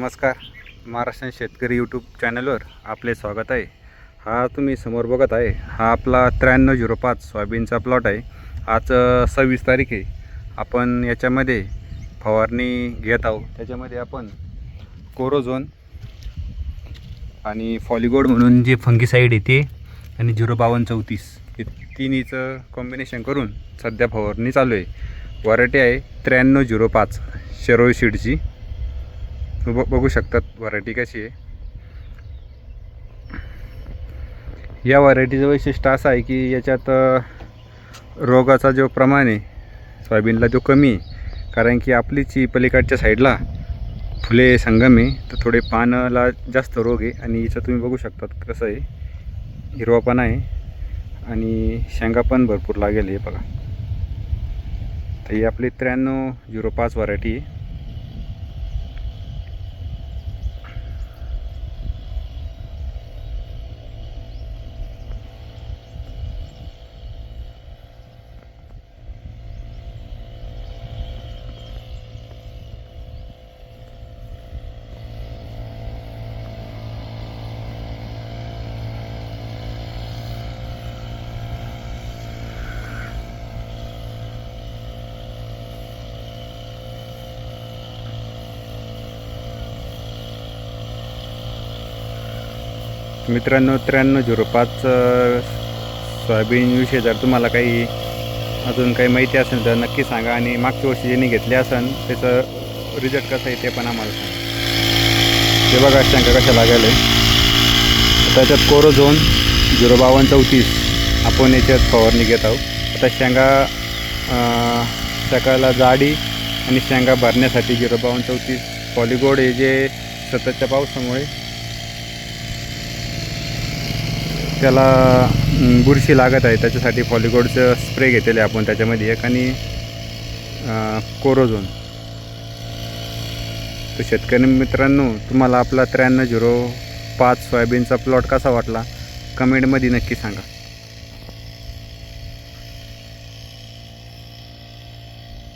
नमस्कार. महाराष्ट्र शेतकरी यूट्यूब चॅनलवर आपले स्वागत आहे. हा तुम्ही समोर बघत आहे हा आपला त्र्याण्णव झिरो पाच सोयाबीनचा प्लॉट आहे. आज सव्वीस तारीख आहे. आपण याच्यामध्ये फवारणी घेत आहोत. त्याच्यामध्ये आपण कोरोझोन आणि फॉलिगोड म्हणून जे फंगीसाईड येते आणि झिरो बावन्न चौतीस हे तिन्हीचं कॉम्बिनेशन करून सध्या फवारणी चालू आहे. वरायटी आहे त्र्याण्णव झिरो पाच शेरोई सीडची ब बघू शकतात व्हरायटी कशी आहे. या व्हरायटीचं वैशिष्ट्य असं आहे की याच्यात रोगाचा जो प्रमाण आहे सोयाबीनला तो कमी आहे. कारण की आपलीच पलीकडच्या साईडला फुले संगम आहे तर थोडे पानाला जास्त रोग आहे. आणि याचं तुम्ही बघू शकतात कसं आहे. हिरवापणा आहे आणि शेंगा पण भरपूर लागेल हे बघा. तर ही आपली त्र्याण्णव झिरो पाच व्हरायटी आहे. मित्रांनो त्र्याण्णव झिरो पाच सोयाबीनविषयी जर तुम्हाला काही अजून काही माहिती असेल तर नक्की सांगा आणि मागच्या वर्षी ज्यांनी घेतले असेल त्याचं रिझल्ट कसं आहे ते पण आम्हाला सांगा. ते बघा शंका कशा लागेल? त्याच्यात कोरोझोन झिरो बावन्न चौतीस. आपण याच्यात फवारणी घेत आहोत. आता शेंगा सकाळला जाडी आणि शेंगा भरण्यासाठी झिरो बावन्न चौतीस. पॉलिगोड हे जे सततच्या पावसामुळे त्याला बुरशी लागत आहे. त्याच्यासाठी फॉलिकोडचं स्प्रे घेतलेले आपण त्याच्यामध्ये एक आणि कोरोझोन. तर शेतकरी मित्रांनो तुम्हाला आपला त्र्याण्णव झिरो पाच सोयाबीनचा प्लॉट कसा वाटला? कमेंटमध्ये नक्की सांगा.